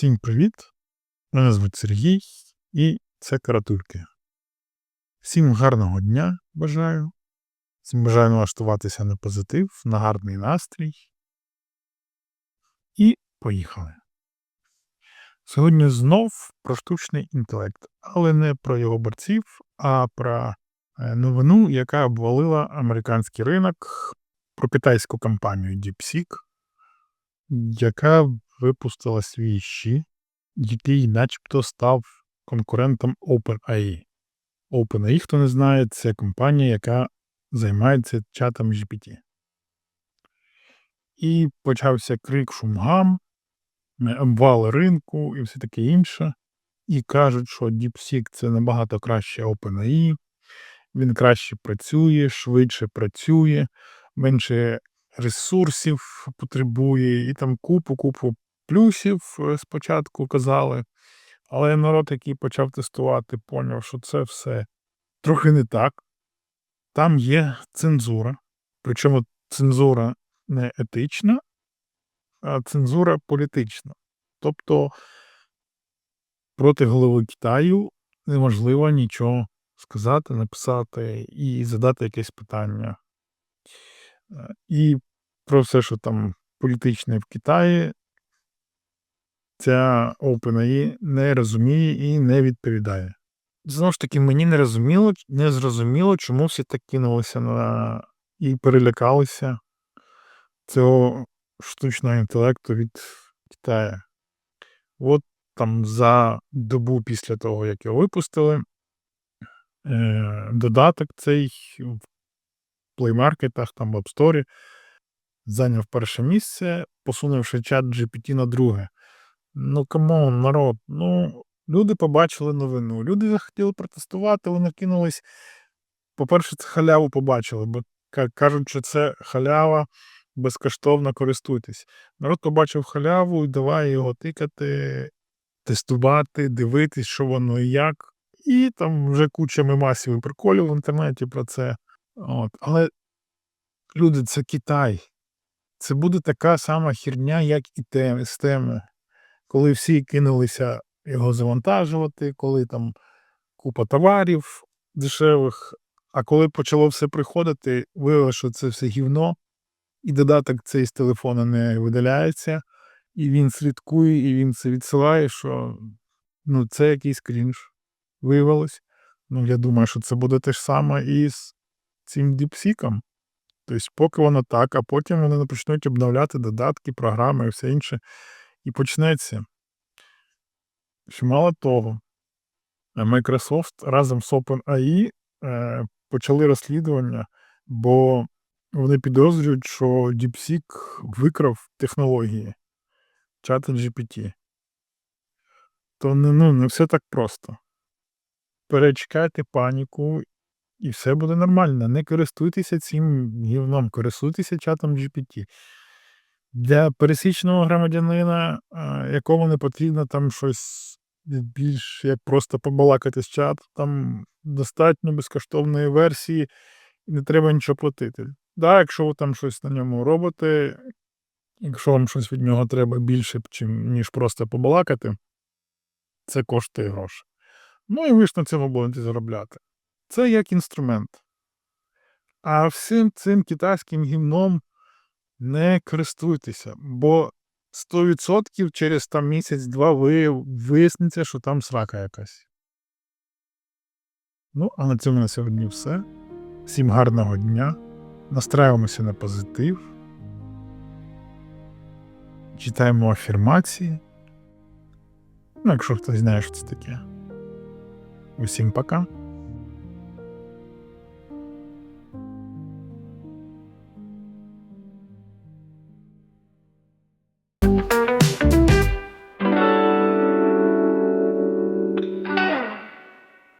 Всім привіт! Мене звуть Сергій і це Каратульки. Всім гарного дня бажаю. Всім бажаю налаштуватися на позитив, на гарний настрій. І поїхали. Сьогодні знов про штучний інтелект, але не про його борців, а про е, новину, яка обвалила американський ринок, про китайську компанію DeepSeek, яка випустила свій щі, який начебто став конкурентом OpenAI. OpenAI, хто не знає, це компанія, яка займається чатом GPT. І почався крик шумгам, обвали ринку і все таке інше. І кажуть, що DeepSeek це набагато краще OpenAI, він краще працює, швидше працює, менше ресурсів потребує, і там купу-купу плюсів е, спочатку казали. Але народ, який почав тестувати, поняв, що це все трохи не так. Там є цензура. Причому цензура не етична, а цензура політична. Тобто проти голови Китаю неможливо нічого сказати, написати і задати якесь питання. Е, І про все, що там політичне в Китаї, ця OpenAI не розуміє і не відповідає. Знову ж таки, мені не розуміло, не зрозуміло, чому всі так кинулися на і перелякалися цього штучного інтелекту від Китаю. От там за добу після того, як його випустили, е, додаток цей в плеймаркетах, там в App Store зайняв перше місце, посунувши чат GPT на друге. Ну, камон, народ. Ну, люди побачили новину. Люди захотіли протестувати, вони кинулись. По-перше, це халяву побачили, бо кажуть, що це халява, безкоштовно користуйтесь. Народ побачив халяву і давай його тикати, тестувати, дивитись, що воно і як. І там вже куча мемасів і приколів в інтернеті про це. От. Але люди, це Китай. Це буде така сама херня, як і теми, з теми коли всі кинулися його завантажувати, коли там купа товарів дешевих, а коли почало все приходити, виявилося, що це все гівно, і додаток цей з телефона не видаляється, і він слідкує, і він це відсилає, що ну, це якийсь крінж. Виявилось. Ну, я думаю, що це буде те ж саме і з цим діпсіком. Тобто, поки воно так, а потім вони почнуть обновляти додатки, програми і все інше. І почнеться. Що мало того, Microsoft разом з OpenAI е, почали розслідування, бо вони підозрюють, що DeepSeek викрав технології чата GPT. То не, ну, не все так просто. Перечекайте паніку, і все буде нормально. Не користуйтеся цим гівном, користуйтеся чатом GPT. Для пересічного громадянина, якому не потрібно там щось більш як просто побалакати з чату, там достатньо безкоштовної версії, і не треба нічого платити. Да, якщо ви там щось на ньому робите, якщо вам щось від нього треба більше, ніж просто побалакати, це коштує гроші. Ну і ви ж на цьому будете заробляти. Це як інструмент. А всім цим китайським гімном не користуйтеся, бо 100% через там місяць-два ви виясниться, що там срака якась. Ну, а на цьому на сьогодні все. Всім гарного дня. Настраюємося на позитив. Читаємо афірмації. Ну, якщо хтось знає, що це таке. Усім пока.